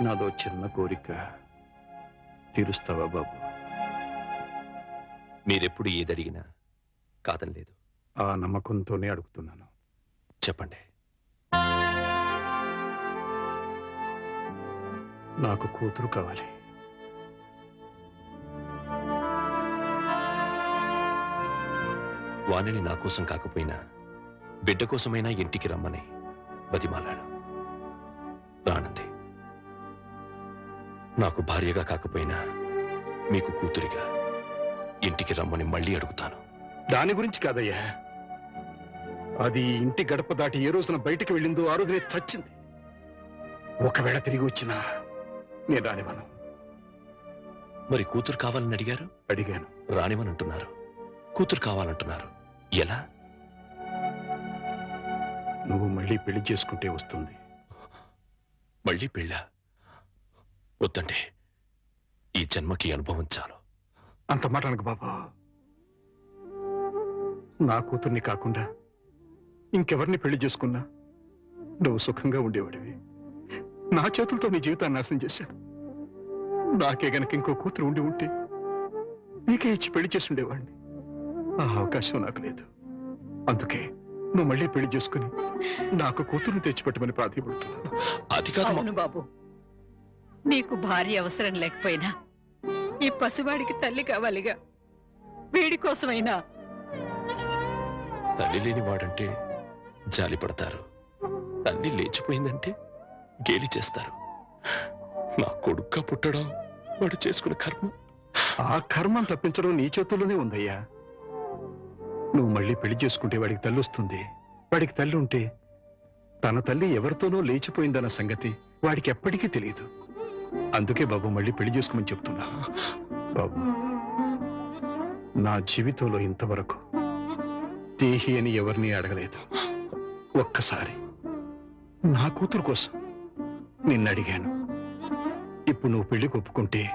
నాదో చిన్న కోరిక. తీరుస్తావా బాబు? మీరెప్పుడు ఏదడిగినా కాదని లేదు ఆ నమ్మకంతోనే అడుగుతున్నాను. చెప్పండి. నాకు కూతురు కావాలి. వాణిని నా కోసం కాకపోయినా బిడ్డ కోసమైనా ఇంటికి రమ్మని బతిమాలాడు. రానంది. నాకు భార్యగా కాకపోయినా మీకు కూతురిగా ఇంటికి రమ్మని మళ్ళీ అడుగుతాను. దాని గురించి కాదయ్యా. అది ఇంటి గడప దాటి ఏ రోజున బయటికి వెళ్ళిందో ఆ రోజునే చచ్చింది. ఒకవేళ తిరిగి వచ్చినా నేను రానివ్వను మరి కూతురు కావాలని అడిగారు? అడిగాను. రానివని అంటున్నారు. కూతురు కావాలంటున్నారు. ఎలా? నువ్వు మళ్ళీ పెళ్ళి చేసుకుంటే వస్తుంది. మళ్ళీ పెళ్ళ? వద్దండి. ఈ జన్మకి అనుభవం చాలు. అంత మాట అనకు బాబా. నా కూతుర్ని కాకుండా ఇంకెవరిని పెళ్ళి చేసుకున్నా నువ్వు సుఖంగా ఉండేవాడివి. నా చేతులతో నీ జీవితాన్ని నాశనం చేశాను. నాకే గనక ఇంకో కూతురు ఉండి ఉంటే నీకే ఇచ్చి పెళ్ళి చేసి ఉండేవాడిని. ఆ అవకాశం నాకు లేదు. అందుకే నువ్వు మళ్ళీ పెళ్ళి చేసుకుని నాకు కూతురుని తెచ్చిపెట్టమని ప్రాధాన్యపడుతున్నాను అది కాదు బాబు. నీకు భార్య అవసరం లేకపోయినా ఈ పసివాడికి తల్లి కావాలిగా. వీడి కోసమైనా. తల్లి లేని వాడంటే జాలి పడతారు. తల్లి లేచిపోయిందంటే గేలి చేస్తారు. నా కొడుక్క పుట్టడం వాడు చేసుకున్న కర్మ. ఆ కర్మం తప్పించడం నీ చేతుల్లోనే ఉందయ్యా. నువ్వు మళ్ళీ పెళ్ళి చేసుకుంటే వాడికి తల్లి వస్తుంది. వాడికి తల్లి ఉంటే తన తల్లి ఎవరితోనో లేచిపోయిందన్న సంగతి వాడికి ఎప్పటికీ తెలియదు. అందుకే బాబు మళ్ళీ పెళ్ళి చేసుకోమని చెప్తున్నా. బాబు నా జీవితంలో ఇంతవరకు దేహి అని ఎవరిని అడగలేదు. ఒక్కసారి నా కూతురు కోసం నిన్ను అడిగాను. ఇప్పుడు నువ్వు పెళ్ళి ఒప్పుకుంటే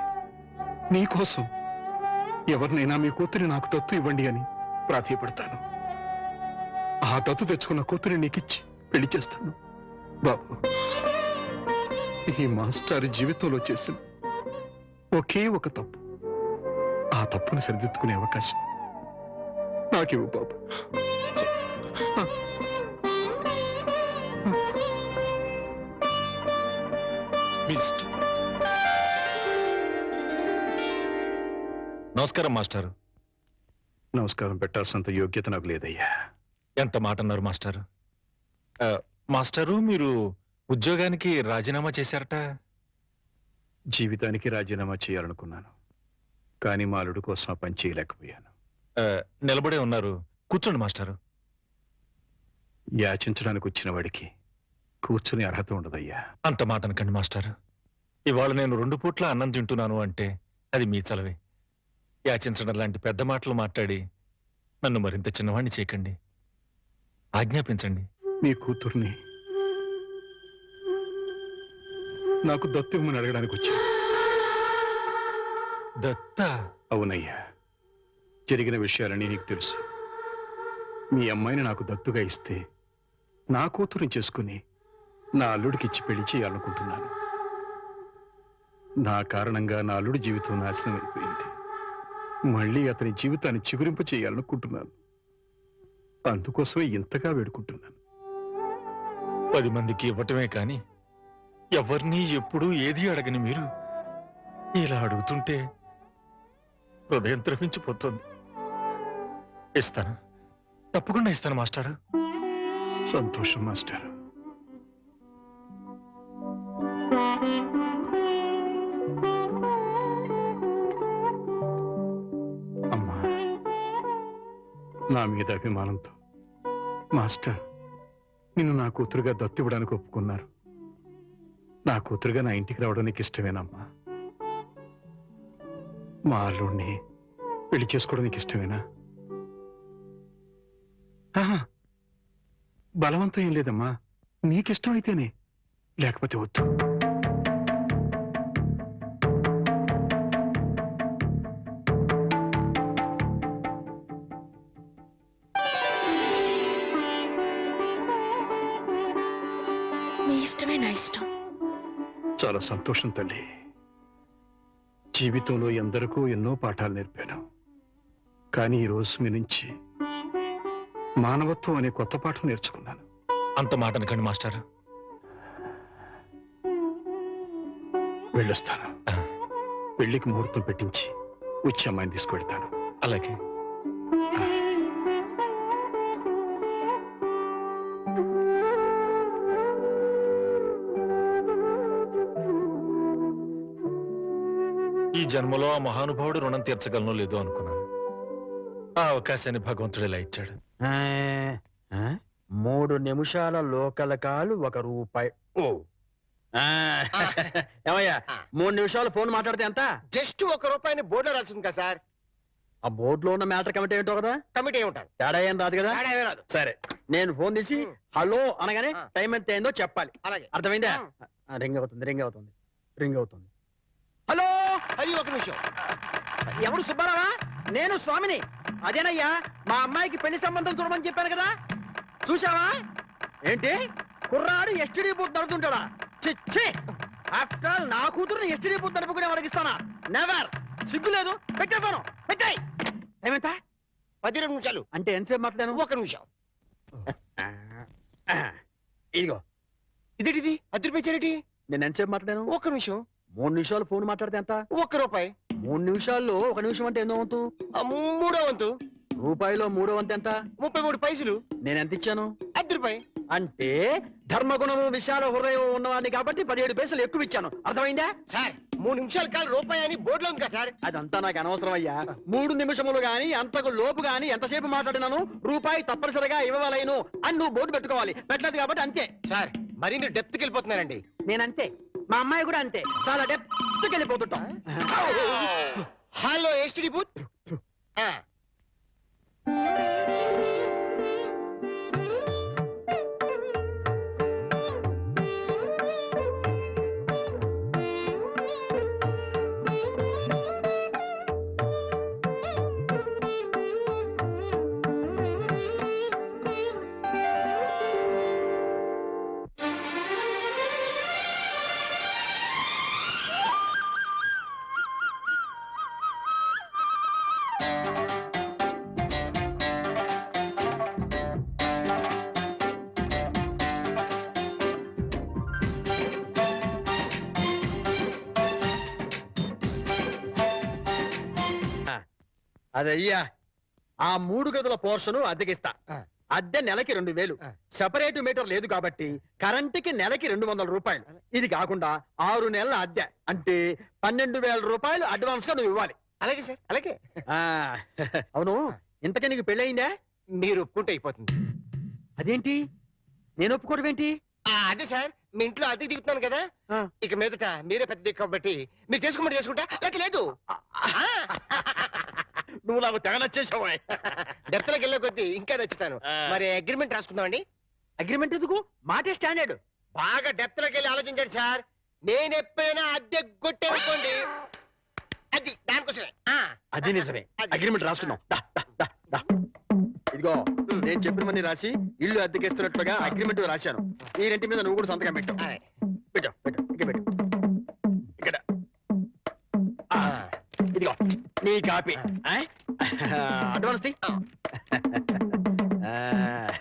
నీకోసం ఎవరినైనా మీ కూతురి నాకు తత్తు ఇవ్వండి అని ప్రాధాయపడతాను. ఆ తత్తు తెచ్చుకున్న కూతురి నీకిచ్చి పెళ్ళి చేస్తాను. బాబు. ఈ మాస్టర్ జీవితంలో చేసిన ఒకే ఒక తప్పు. ఆ తప్పును సరిదిద్దుకునే అవకాశం నాకివ్వు బాబు. నమస్కారం మాస్టారు. నమస్కారం పెట్టాల్సినంత యోగ్యత నాకు లేదయ్యా. ఎంత మాట అన్నారు మాస్టారు? మాస్టారు మీరు ఉద్యోగానికి రాజీనామా చేశారట? జీవితానికి రాజీనామా చేయాలనుకున్నాను. కానీ మా అల్లుడు కోసం ఆ పని చేయలేకపోయాను. ఆ, నిలబడే ఉన్నారు. కూర్చోండి మాస్టారు. యాచించడానికి వచ్చిన వాడికి కూర్చుని అర్హత ఉండదయ్యా. అంత మాట అనకండి మాస్టారు. ఇవాళ నేను రెండు పూట్ల అన్నం తింటున్నాను అంటే అది మీ చలవే. యాచించడం లాంటి పెద్ద మాటలు మాట్లాడి నన్ను మరింత చిన్నవాణ్ణి చేయకండి. ఆజ్ఞాపించండి. మీ కూతుర్ని నాకు దత్తు ఇవ్వమని అడగడానికి వచ్చా దత్త? అవునయ్యా జరిగిన విషయాలన్నీ నీకు తెలుసు. మీ అమ్మాయిని నాకు దత్తుగా ఇస్తే నా కూతురుని చేసుకుని నా అల్లుడికి ఇచ్చి పెళ్ళి చేయాలనుకుంటున్నాను. నా కారణంగా నా అల్లుడి జీవితం నాశనం అయిపోయింది. మళ్ళీ అతని జీవితాన్ని చిగురింప చేయాలనుకుంటున్నాను. అందుకోసమే ఇంతగా వేడుకుంటున్నాను. పది మందికి ఇవ్వటమే కాని ఎవరిని ఎప్పుడూ ఏది అడగని మీరు ఇలా అడుగుతుంటే హృదయం ద్రవించిపోతుంది. ఇస్తాను. తప్పకుండా ఇస్తాను మాస్టారు. సంతోషం మాస్టర్. అమ్మా నా మీద అభిమానంతో మాస్టర్ నిన్ను నా కూతురుగా దత్తివ్వడానికి ఒప్పుకున్నారు. నా కూతురుగా నా ఇంటికి రావడం నీకు ఇష్టమేనమ్మా. మా అల్లుడిని పెళ్ళి చేసుకోవడం నీకు ఇష్టమేనా? ఆహా, బలవంతం ఏం లేదమ్మా. నీకిష్టం అయితేనే. లేకపోతే వద్దు. మీ ఇష్టమే నా ఇష్టం. చాలా సంతోషం తల్లి. జీవితంలో ఎందరికో ఎన్నో పాఠాలు నేర్పాను. కానీ ఈ రోజు మీ నుంచి మానవత్వం అనే కొత్త పాఠం నేర్చుకున్నాను. అంత మాట అనకండి మాస్టర్. వెళ్ళొస్తాను. పెళ్ళికి ముహూర్తం పెట్టించి వచ్చి అమ్మాయిని తీసుకువెళ్తాను. అలాగే. ఈ జన్మలో ఆ మహానుభావుడు రుణం తీర్చగలనో లేదో అనుకున్నాను. ఆ అవకాశాన్ని భగవంతుడు ఇలా ఇచ్చాడు. ఆ, ఆ, మూడు నిమిషాల లోకల్ కాలు ఒక రూపాయి. ఓ. ఆ, ఏమయ్యా మూడు నిమిషాలు ఫోన్ మాట్లాడితే ఎంత? జస్ట్ ఒక రూపాయిని బోర్డులో రాసింది కదా సార్. ఆ బోర్డులో ఉన్న మ్యాటర్ కమిటీ ఏంటో కదా? కమిటీ ఉంటారు తేడా ఏం రాదు కదా? తేడా ఏమీ రాదు. సరే నేను ఫోన్ తీసి ఉం. హలో అనగానే ఆ. టైం ఎంత అయిందో చెప్పాలి. అలాగే. అర్థమైందా? రింగ్ అవుతుంది రింగ్ అవుతుంది రింగ్ అవుతుంది. హలో అది ఒక నిమిషం. ఎవరు సుబ్బారావా? నేను స్వామిని. అదేనయ్యా మా అమ్మాయికి పెళ్ళి సంబంధం చూడమని చెప్పాను కదా. చూసావా ఏంటి? కుర్రాడు ఎస్టీడీ బూత్ నడుతుంటాడా చిచ్చి! ఆఫ్టర్ ఆల్ నా కూతురుని ఎస్టీడీ బూత్ నడుపుకునే అడిగిస్తానా నెవర్ సిగ్గు లేదు. పెట్టే ఫోను పెట్టాయి! ఏమంట పది రెండు నిమిషాలు. అంటే ఎంతసేపు మాట్లాడాను ఒక నిమిషం. ఇదిగో. ఇదేంటిది? అద్దరు పెంచారేటి నేను ఎంతసేపు మాట్లాడాను ఒక నిమిషం. మూడు నిమిషాలు ఫోన్ మాట్లాడితే ఎంత? ఒక్క రూపాయి. మూడు నిమిషాల్లో ఒక నిమిషం అంటే ఎన్నో వంతు? ఆ మూడో వంతు. రూపాయిలో మూడో వంతు ఎంత? ముప్పై మూడు పైసలు. నేను ఎంత ఇచ్చాను? అర్ధ రూపాయి. అంటే ధర్మగుణము విశాల హృదయం ఉన్నవాడిని కాబట్టి పదిహేడు పైసలు ఎక్కువ ఇచ్చాను. అర్థమైందా? సార్ మూడు నిమిషాల కాలం రూపాయి అని బోర్డులో ఉంది కదా సార్. అదంతా నాకు అనవసరం అయ్యా మూడు నిమిషములు గాని అంతకు లోపు గాని ఎంతసేపు మాట్లాడినాను? రూపాయి తప్పనిసరిగా ఇవ్వవలేను అని నువ్వు బోర్డు పెట్టుకోవాలి. పెట్టలేదు కాబట్టి అంతే. సార్ మరి మీరు డెప్త్కి వెళ్ళిపోతున్నారండి. నేనంతే. మా అమ్మాయి కూడా అంతే చాలా డెప్త్కి వెళ్ళిపోతుంటాం హలో ఎస్టీడీ బూత్ అదయ్యా ఆ మూడు గదుల పోర్షను అద్దెకిస్తా. అద్దె నెలకి రెండు వేలు. సెపరేట్ మీటర్ లేదు కాబట్టి కరెంటుకి నెలకి రెండు వందల రూపాయలు. ఇది కాకుండా ఆరు నెలల అద్దె. అంటే పన్నెండు వేల రూపాయలు అడ్వాన్స్గా నువ్వు ఇవ్వాలి. అలాగే సార్ అలాగే. ఆ. అవును ఇంతకీ నీకు పెళ్ళయిందా? మీరు ఒప్పుకుంటే అయిపోతుంది అదేంటి? నేను ఒప్పుకోవడం ఏంటి? అదే సార్ మీ ఇంట్లో అద్దెకి దిగుతున్నాను కదా. ఇక మీదట మీరే పెద్ద దిక్కు కాబట్టి మీరు చేసుకోమని చేసుకుంటా? లేక లేదు. నువ్వు నాకు తెగ నచ్చేసావా. డెప్త్లోకి వెళ్ళే కొద్దీ ఇంకా నచ్చుతాను. మరి అగ్రిమెంట్ రాసుకుందామండి? అగ్రిమెంట్ ఎందుకు? మాటే స్టాండర్డ్. బాగా డెప్త్లోకి వెళ్ళి ఆలోచించండి సార్. నేను ఎప్పుడైనా అద్దె కొట్టానుకోండి అది దానికోసమే ఆ. అది నిజమే. అగ్రిమెంట్ రాసుకున్నాం దా, దా, దా, దా. ఇదిగో నేను చెప్పిన మంది రాసి ఇల్లు అద్దెకిస్తున్నట్లుగా అగ్రిమెంట్ రాశాను. ఈ రెంటి మీద నువ్వు కూడా సంతకం పెట్టు. నీ కాపీ? అడ్వాన్స్.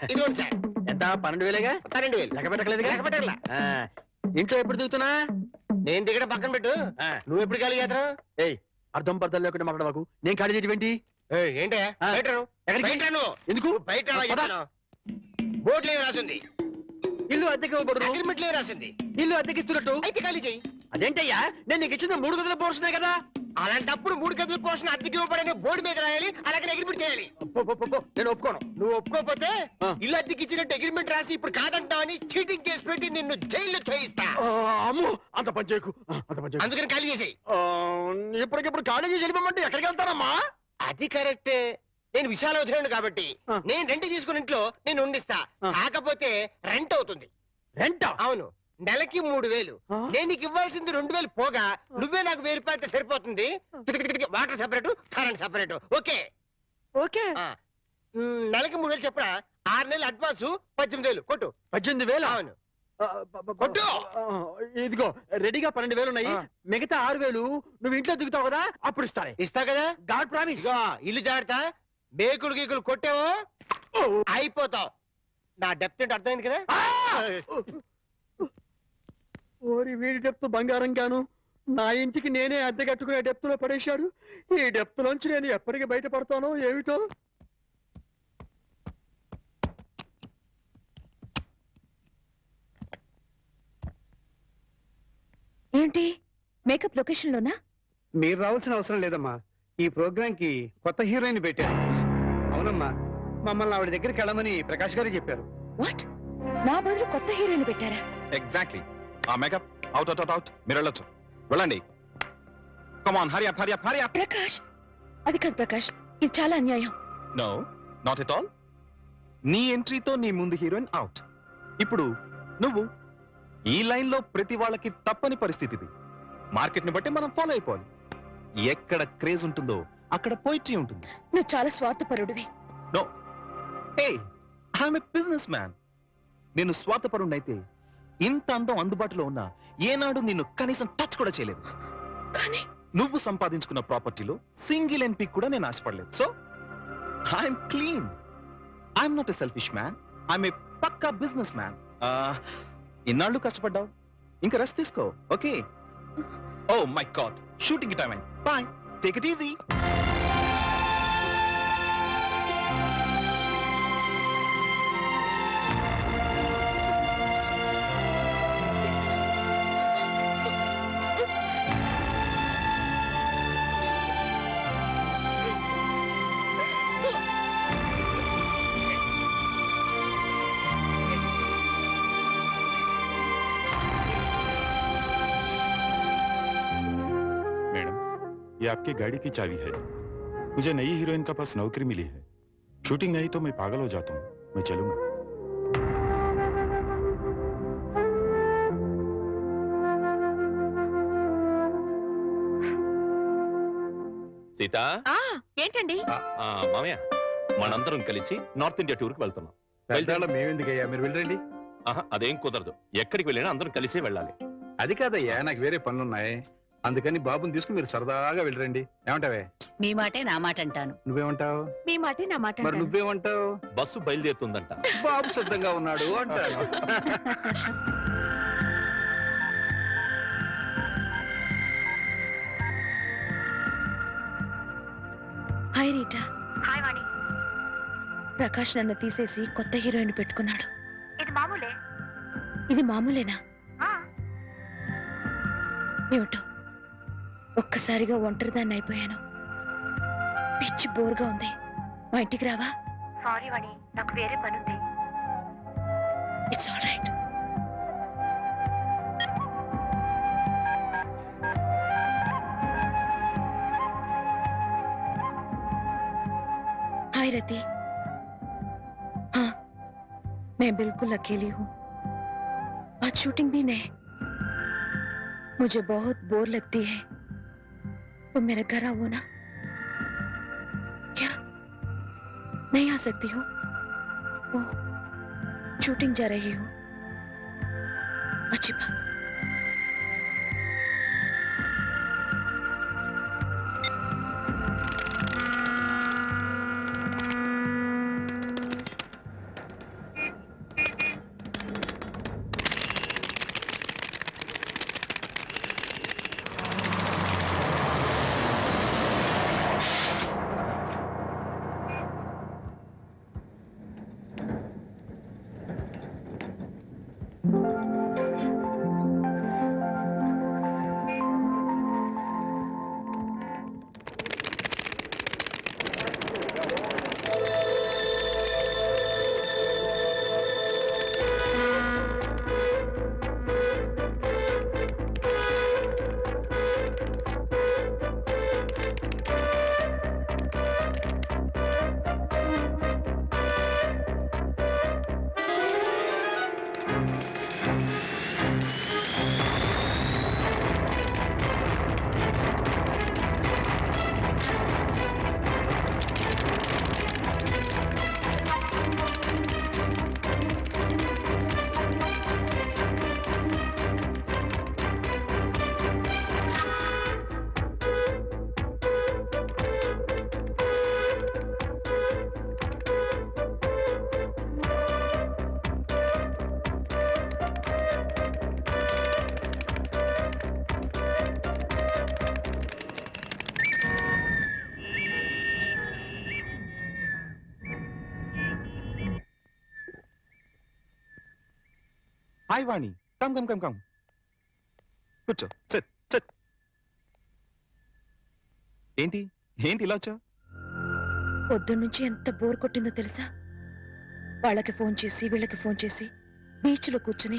ఇదిగోండి సార్. ఎంత? పన్నెండు వేలేగా? పన్నెండు వేలు. లెక్క పెట్టకలేదుగా లెక్క పెట్టకలా. ఆ. ఇంట్లో ఎప్పుడు దిగుతున్నా? నేను దిగడం పక్కన పెట్టు. నువ్వు ఎప్పుడు ఖాళీ చేస్తావు? ఏయ్ అర్థం పర్థం లేకుండా మాట్లాడవాకు నేను ఖాళీ చేయటం ఏంటే. బయట. ఎందుకు? బయట. బోర్డులో ఏం రాసింది. ఇల్లు అద్దెకి ఇవ్వబడును. అగ్రిమెంట్లో ఏం రాసింది. ఇల్లు అద్దెకిస్తున్నట్టు అయితే ఖాళీ చెయ్యి అదేంటయ్యా? నేను నీకు ఇచ్చిన మూడు గదుల పోర్షనే కదా? అలాంటప్పుడు మూడు గదుల పోషణ అద్దెకి ఇవ్వబడని బోర్డు మీద రాయాలి అలాగే అగ్రిమెంట్ చేయాలి. నేను ఒప్పుకోను. నువ్వు ఒప్పుకోకపోతే. ఇల్లు అద్దెకి ఇచ్చినట్టు అగ్రిమెంట్ రాసి ఇప్పుడు కాదంటావని చీటింగ్ కేసు పెట్టి నిన్ను జైల్లో చేయిస్తా. అమ్మో అంత చేయకు. అందుకని ఖాళీ చేసేయి. ఆ, ఇప్పటికిప్పుడు కాలేజీ వెళ్ళిపోమంటే ఎక్కడికి వెళ్తానమ్మా అది కరెక్టే నేను విశాల వదిలేను కాబట్టి. నేను రెంట్ తీసుకుని ఇంట్లో నేను ఉండిస్తా. కాకపోతే రెంట్ అవుతుంది. రెంట అవును. నెలకి మూడు వేలు? నేను నీకు ఇవ్వాల్సింది రెండు వేలు. పోగా నువ్వే నాకు వెయ్యి రూపాయలు సరిపోతుంది. Water separate current separate. Okay? Okay. నెలకి మూడు వేలు చెప్పరా? ఆరు నెలలు అడ్వాన్స్ పద్దెనిమిది వేలు. కొట్టు. పద్దెనిమిది వేలు? అవును. కొట్టు! ఇదిగో రెడీగా పన్నెండు వేలు ఉన్నాయి. మిగతా ఆరు వేలు నువ్వు ఇంట్లో దిగుతావు కదా అప్పుడు ఇస్తానే ఇస్తా కదా? God promise. ఇల్లు జాగ్రత్త. బేకులు గీకులు కొట్టావో? అయిపోతావు. నా డెప్త్ ఏంటో అర్థమైంది కదా? ఓరి వీడి డెప్త్ బంగారం గాను. నా ఇంటికి నేనే అద్దె కట్టుకునే డెప్త్లో పడేశాడు. ఈ డెప్త్ లోంచి నేను ఎప్పటికి బయటపడతానో ఏమిటో? ఏంటి? మేకప్ లొకేషన్ లోనా మీరు రావాల్సిన అవసరం లేదమ్మా. ఈ ప్రోగ్రామ్కి కొత్త హీరోయిన్ పెట్టారు. అవునమ్మా. మమ్మల్ని ఆవిడ దగ్గరికి వెళ్ళమని ప్రకాష్ గారు చెప్పారు. వాట్? నా బదులు కొత్త హీరోయిన్ పెట్టారా? ఎగ్జాక్ట్లీ. ఆ మేకప్. అవుట్ అవుట్ అవుట్ మీరు వెళ్ళొచ్చు. వెళ్ళండి. Come on Hari up Hari up Hari up Prakash! అది కాదు ప్రకాష్. ఇది చాలా అన్యాయం. నో నాట్ ఎట్ ఆల్ నీ ఎంట్రీతో నీ ముందు హీరోయిన్ అవుట్. ఇప్పుడు నువ్వు ఈ లైన్లో ప్రతి వాళ్ళకి తప్పని పరిస్థితి ఇది మార్కెట్ని బట్టి మనం ఫాలో అయిపోవాలి. ఎక్కడ క్రేజ్ ఉంటుందో అక్కడ పోయిట్రీ ఉంటుంది. నువ్వు చాలా స్వార్థపరుడివి. No hey I'm a business man నేను స్వార్థపరుణ్ణైతే ఇంత అందం అందుబాటులో ఉన్నా ఏనాడు నిన్ను కనీసం టచ్ కూడా చేయలేదు. కానీ నువ్వు సంపాదించుకున్న ప్రాపర్టీలో సింగిల్ ఎంపీ కూడా నేను ఆశపడలేదు. So I'm clean I'm not a selfish man I'm a Pakka business man ఇన్నాళ్ళు కష్టపడ్డావు. ఇంకా రెస్ట్ తీసుకో. Okay oh my god shooting time అయింది బాయ్ టేక్ ఇట్ ఈజీ ये आपकी गाड़ी की चाबी है मुझे नई हीरोइन का पास नौकरी मिली है शूटिंग नहीं तो मैं पागल हो जाता हूँ मैं चलूंगा సీత ఆ ఏంటండి ఆ, మామయ్య మనందరం కలిసి నార్త్ ఇండియా టూర్ కి వెళ్తున్నాం పెద్దాళ్ళ మేమెందుకయ్యా మీరు వెళ్ళండి ఆహా, అదేం కుదరదు ఎక్కడికి వెళ్ళినా అందరం కలిసే వెళ్ళాలి అది కాదయ్యా నాకు వేరే పనులున్నాయి అందుకని బాబుని తీసుకుని మీరు సరదాగా వెళ్ళరండి. ఏమంటావే? మీ మాటే నా మాట అంటాను. నువ్వేమంటావు? మీ మాటే నా మాట మరి. నువ్వేమంటావు? బస్సు బయలుదేరుతుందంట. బాబు సిద్ధంగా ఉన్నాడు అంటాను. హాయ్ రీటా. హాయ్ వాణి ప్రకాష్ నన్ను తీసేసి కొత్త హీరోయిన్ పెట్టుకున్నాడు. ఇది మామూలే. ఇది మామూలేనా? ఏమిటో? ఒక్కసారిగా ఒంటరిదాన్ని అయిపోయాను పిచ్చి బోర్గా ఉంది మా ఇంటికి రావా సారీ వాణి నాకు వేరే పని ఉంది it's all right hi Rati हाँ मैं बिल्कुल अकेली हूँ आज शूटिंग भी नहीं मुझे बहुत बोर लगती है तो मेरे घर आओ ना। क्या? नहीं आ सकती हो। वो शूटिंग जा रही हूँ। अच्छी बात। Hi Vani. Come come come come. కూర్చో. Sit sit. ఏంటి? ఏంటి ఇలా వచ్చావు? పొద్దున్నుంచి ఎంత బోర్ కొట్టిందో తెలుసా? వాళ్ళకి ఫోన్ చేసి వీళ్ళకి ఫోన్ చేసి బీచ్లో కూర్చుని.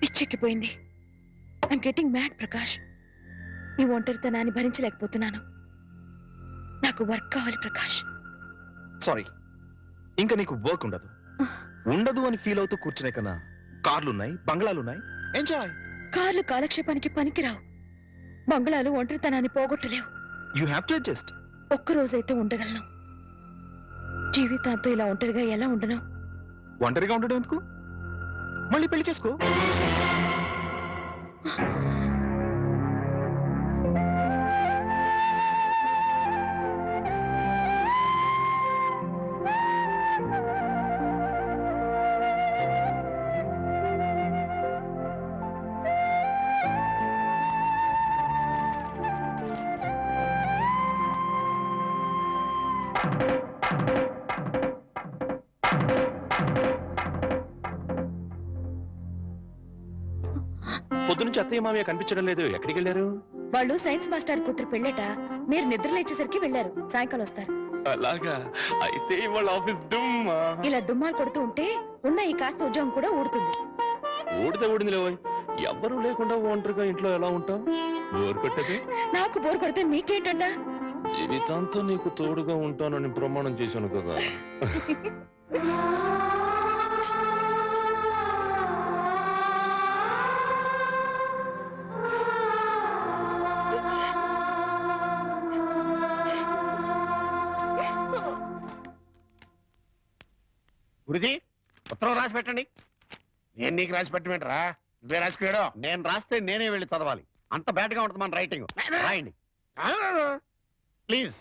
పిచ్చెక్కిపోయింది. I'm getting mad Prakash. ఈ ఒంటరితనాన్ని భరించలేకపోతున్నాను. నాకు వర్క్ కావాలి ప్రకాష్. సారీ ఇంకా నీకు వర్క్ ఉండదు. ఉండదు అని ఫీల్ అవుతూ కూర్చునే కన్నా కార్లున్నాయి బంగ్లాలున్నాయి. ఎంజాయ్ కార్లు కాలక్షేపానికి పనికిరావు. బంగ్లాలు ఒంటరితనాన్ని పోగొట్టలేవు. యూ హ్యావ్ టు అడ్జస్ట్ ఒక్క రోజైతే ఉండగలను. జీవితాంతో ఇలా ఒంటరిగా ఎలా ఉండను? ఒంటరిగా ఉండడం ఎందుకు? మళ్ళీ పెళ్ళి చేసుకో. పొద్దు నుంచి అత్తయ్య మామయ్య కనిపించడం లేదు. ఎక్కడికి వెళ్ళారు? వాళ్ళు సైన్స్ మాస్టర్ కూతురు పెళ్ళట. మీరు నిద్ర లేచేసరికి వెళ్ళారు. సాయంకాలం వస్తారు. అలాగా? అయితే వాళ్ళ ఆఫీస్ దుమ్మా ఇలా డుమ్మాలు కొడుతూ ఉంటే ఉన్న ఈ కాస్త ఉద్యోగం కూడా ఊడుతుంది. ఊడితే ఊడింది లేవోయ్ ఎవ్వరూ లేకుండా ఒంటరిగా ఇంట్లో ఎలా ఉంటావు బోర్ కొట్టదు? నాకు బోర్ కొడితే మీకేంటండా జీవితాంతం నీకు తోడుగా ఉంటానని ప్రమాణం చేశాను కదా. గురుజీ ఉత్తరం రాసి పెట్టండి. నేను నీకు రాసి పెట్టమంటారా? నువ్వే రాసుకున్నాడు నేను రాస్తే నేనే వెళ్ళి చదవాలి. అంత బ్యాడ్గా ఉంటుంది మన రైటింగ్. రాయండి. ప్లీజ్.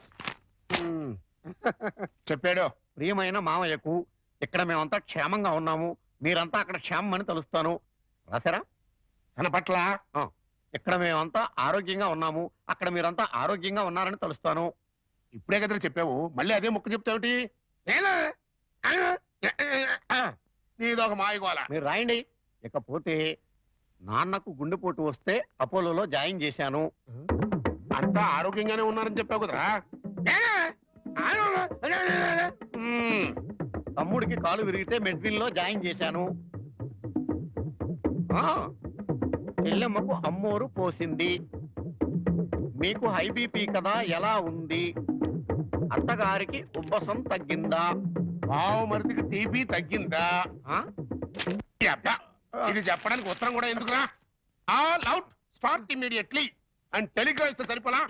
చెప్పాడు. ప్రియమైన మామయ్యకు ఇక్కడ మేమంతా క్షేమంగా ఉన్నాము. మీరంతా అక్కడ క్షేమం అని తలుస్తాను. రాశారా? తన పట్ల ఇక్కడ మేమంతా ఆరోగ్యంగా ఉన్నాము. అక్కడ మీరంతా ఆరోగ్యంగా ఉన్నారని తలుస్తాను. ఇప్పుడే కదా చెప్పావు. మళ్ళీ అదే ముక్క చెప్తావుటి నేనా? నీదొక మాయగోల. మీరు రాయండి. ఇకపోతే నాన్నకు గుండెపోటు వస్తే అపోలోలో జాయిన్ చేశాను. అంతా ఆరోగ్యంగానే ఉన్నారని చెప్పావు కదరా? తమ్ముడికి కాలు విరిగితే మెడ్విన్లో జాయిన్ చేశాను. ఆ, చెల్లెమ్మకు అమ్మోరు పోసింది. మీకు హై బీపీ కదా ఎలా ఉంది? అత్తగారికి ఉబ్బసం తగ్గిందా? బావు మరిదికి టీబీ తగ్గిందా? ఆ? అబ్బా, ఇది చెప్పడానికి ఉత్తరం కూడా ఎందుకురా? All out start immediately and telegram ఇస్తే సరిపోలా?